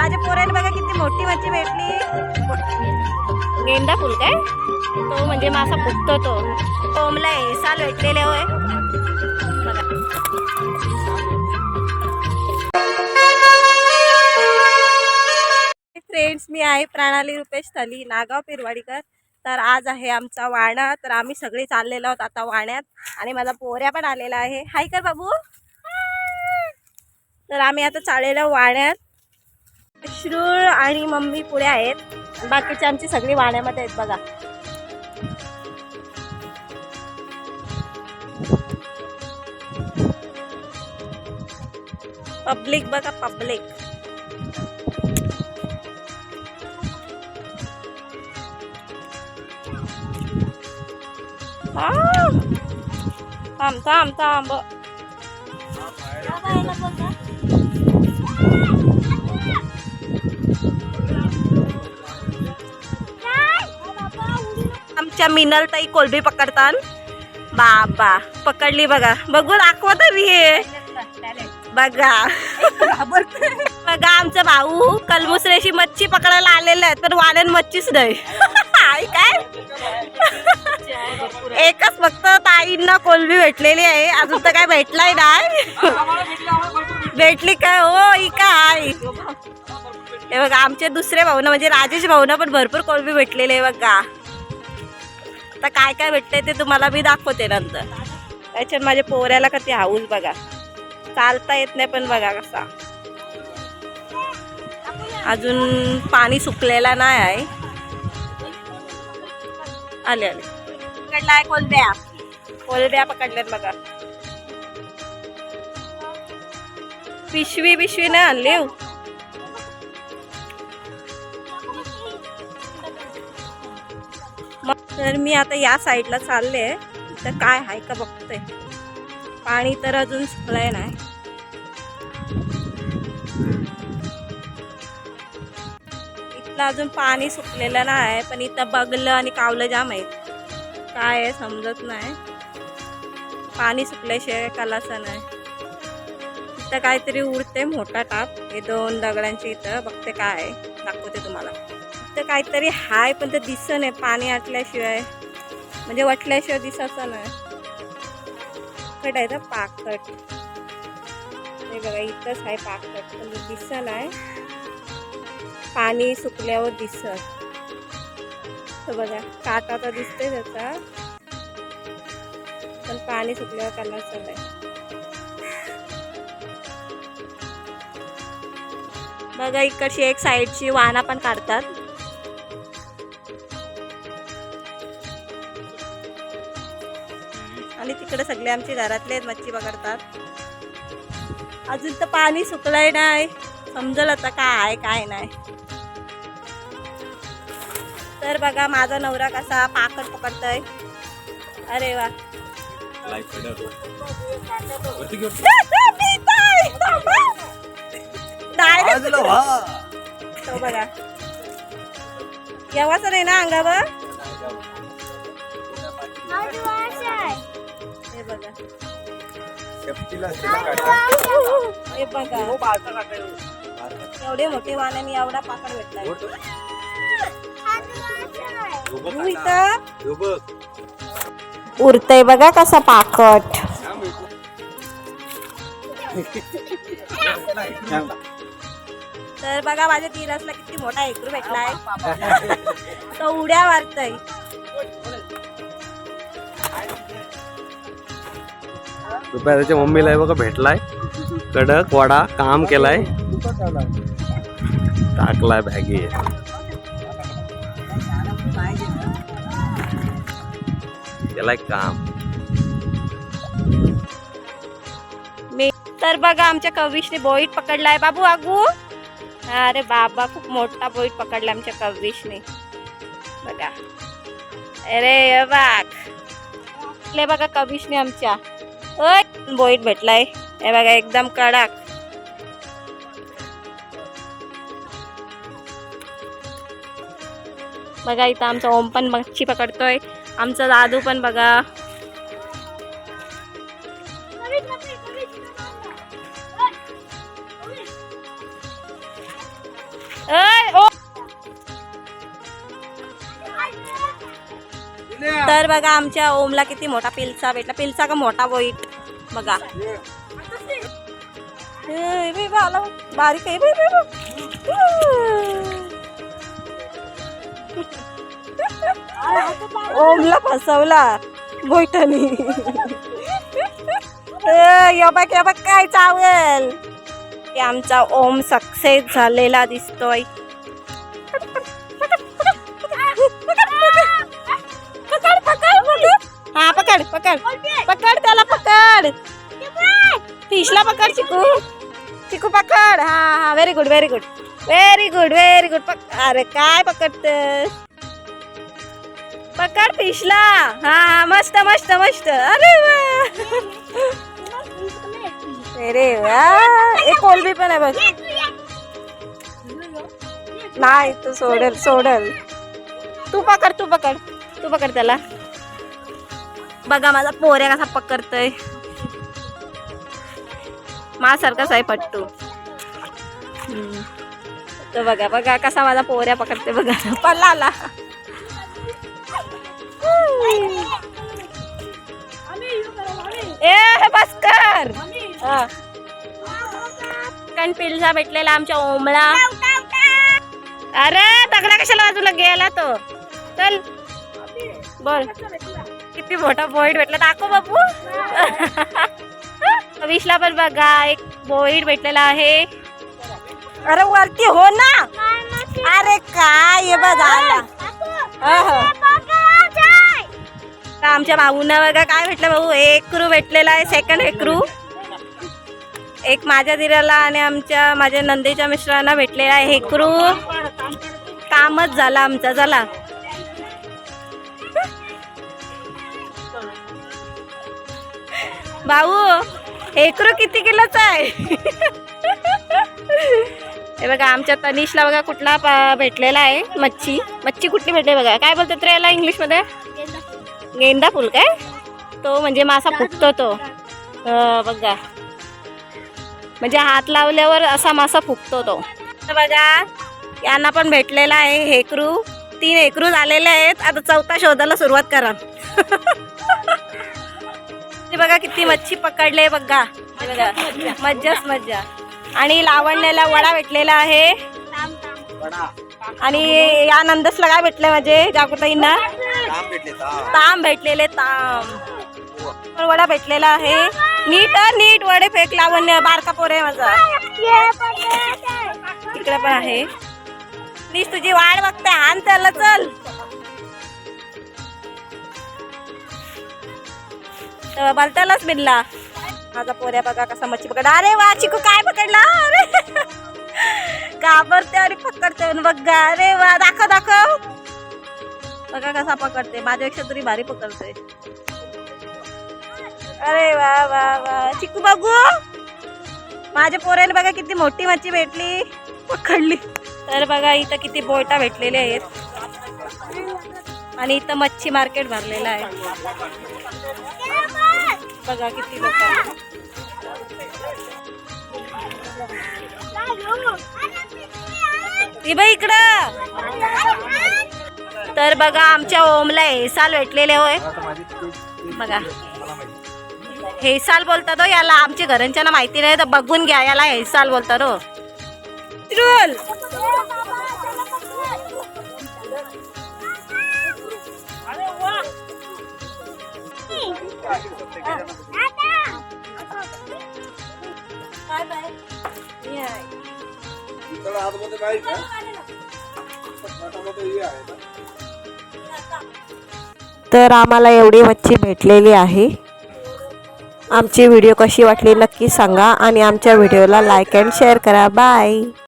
माझ्या पोराला बघा किती मोठी मच्छी भेटली. गेंदा फुल काय तो म्हणजे मासा फुटतो तो. टोमलाय साल भेटलेले होय. फ्रेंड्स मी आहे प्रणाली रुपेश थली नागाव पिरवाडीकर. तर आज आहे आमचा वाणा तर आम्ही सगळे चाललेलो आहोत आता वाण्यात आणि माझा पोऱ्या पण आलेला आहे. हाय कर बाबू. तर आम्ही आता चाललेलो वाण्यात श्रूळ आणि मम्मी पुढे आहेत. बाकीचे आमची सगळी वाण्यामध्ये आहेत बघा. पब्लिक बघा पब्लिक. थांब थांब थांब. आमच्या मिनलताई कोलबी पकडतात बाबा पकडली बघा. बघू दाखवत मी हे. बघा. बघा आमचा भाऊ कलमुसऱ्याची मच्छी पकडायला आलेला आहे तर वाल्यान मच्छीच नाही. काय? एकच फक्त ताईंना कोलबी भेटलेली आहे. अजून तर काय भेटलाय नाही. भेटली काय हो ही काय हे बघा आमचे दुसरे भाऊ म्हणजे राजेश भाऊना पण भरपूर कोलबी भेटलेले आहे बघा. आता काय काय भेटते ते तुम्हाला मी दाखवते नंतर. त्याच्यात माझ्या पोऱ्याला कधी हाऊस बघा. चालता येत नाही पण बघा कसा. अजून पाणी सुकलेला नाही आहे. आले आले. पकडलाय कोलब्या. कोलब्या पकडल्यात बघा. पिशवी पिशवी नाही आणली हो. तर मी आता या साईडला चालले तर काय आहे का बघते पाणी तर अजून सुकलंय नाही. इथलं अजून पाणी सुकलेलं नाही पण इथं बगलं आणि कावलं जाम आहेत काय आहे समजत नाही. पाणी सुकल्याशिवाय कलाचं नाही. इथं काहीतरी उडते मोठा टाप. हे दोन दगडांचे इथं बघते काय आहे. दाखवते वाटतं काहीतरी हाय पण ते दिसत नाही पाणी आटल्याशिवाय. म्हणजे वटल्याशिवाय दिसायचं नाही. पाकट आहे तर पाकट हे बघा इथंच आहे पाकट पण दिसत नाही. पाणी सुकल्यावर दिसत. तर बघा काटा तर दिसते त्याचा. पण पाणी सुकल्यावर कलरच आहे बघा इकडची एक साईडची वाहना पण काढतात. तिकडे सगळे आमचे घरातले मच्छी पकडतात. अजून तर पाणी सुकलंय नाही. समजल आता काय आहे काय नाही. तर बघा माझा नवरा कसा पाकट पकडतोय. अरे वा. तो बघा. येवाचं नाही ना अंगावर? हे बघा. हे बघा. एवढे मोठे वाने मी एवढा पाकड इथं? उरतय बघा कसा पाकट. तर बघा माझ्या तिरसला किती मोठा एकरू भेटलाय. तो उड्या मारतय. रुपया त्याच्या मम्मीला बघा भेटलाय. कडक वडा काम केलाय. टाकलाय बॅगी. केलाय काम. मी तर बघा आमच्या कविशने बोईट पकडलाय. बाबू आगू. अरे बाबा खूप मोठा बोईट पकडला आमच्या कविशने बघा. अरे बाग ले बघा कविशने आमच्या? ओय बोईट भेटलाय. हे बघा एकदम कडक. बघा इथं आमचा ओम पण मच्छी पकडतोय. आमचा दादू पण बघा. तर बघा आमच्या ओमला किती मोठा पिलचा भेटला. पिलचा का मोठा वाईट? बघा. बारीक आहे ओमला फसवला बोईटानी या बघ काय चावेल. की आमचा ओम सक्सेस झालेला दिसतोय. पकड त्याला पकड. फिशला पकड चिकू. चिकू पकड. हा हा very good very good very good very good पक अरे काय पकडत पकड फिशला हा हा मस्त मस्त मस्त. अरे अरे वा. एक कोलबी पण आहे बघ. नाही तू सोडल सोडल. तू पकड तू पकड. तू पकड त्याला. बघा माझा पोऱ्या कसा पकडतोय. माझ्यासारखाच आहे पट्टू. हम्म. तो बघा बघा कसा माझा पोऱ्या पकडते बघा. पल्ला आला. ए हे बस कर कारण पिल्झा भेटलेला आमच्या ओमळा. अरे दगडा कशाला बाजूला गेला तो? चल. बोल. किती मोठा बोईड भेटला. दाखव बापू विशला पण बघा एक बोईड भेटलेला आहे. अरे वरती हो ना. अरे काय हे आमच्या भाऊना बघा काय भेटलं भाऊ? एकरू भेटलेला आहे सेकंड एकरू एक माझ्या दिराला आणि आमच्या माझ्या नंदेच्या मिस्टरांना भेटलेला आहे हेकरू कामच झाला आमचा चला. भाऊ हेकरू किती किलोच आहे? हे बघा आमच्या तनिषला बघा कुठला भेटलेला आहे मच्छी. मच्छी कुठली भेटली बघा. काय बोलतात रे याला इंग्लिशमध्ये? गेंदा फुल काय? तो म्हणजे मासा फुगतो तो. बघा. म्हणजे हात लावल्यावर असा मासा फुगतो तो. बघा यांना पण भेटलेला आहे हेकरू तीन हेकरू झालेले आहेत. आता चौथा शोधायला सुरुवात करा. बघा किती मच्छी पकडले बघा. हे बघा. मज्जाच मज्जा. आणि लावण्याला वडा भेटलेला आहे. आणि या नंदसला काय भेटलंय म्हणजे जागृताईंना? ताम भेटलेले ताम. वडा भेटलेला आहे. नीट नीट वडे फेक लावण्य बारका पोर आहे माझा. इकडे पण आहे. प्लीज तुझी वाट बघते हान त्याला चल. तर बलतालाच मिळला माझा पोऱ्या बघा कसा मच्छी पकड अरे वा चिकू काय पकडला? अरे. घाबरते आणि पकडते बघा अरे वा दाखव दाखव. बघा कसा पकडते. माझ्यापेक्षा तरी भारी पकडते. अरे वा वा वा. चिकू बघू. माझ्या पोऱ्याला बघा किती मोठी मच्छी भेटली. पकडली. तर बघा इथं किती बोटा भेटलेले आहेत. आणि इथं मच्छी मार्केट भरलेलं आहे. बघा किती लोक इकडं. तर बघा आमच्या ओमला हे साल भेटलेले होय. बघा. हे साल बोलतात हो याला आमच्या घरांच्या माहिती नाही तर बघून घ्या याला हे साल बोलतात हो. तर आम्हाला एवढी मच्छी भेटलेली आहे. आमची व्हिडिओ कशी वाटली नक्की सांगा आणि आमच्या व्हिडिओला लाईक अँड शेअर करा. बाय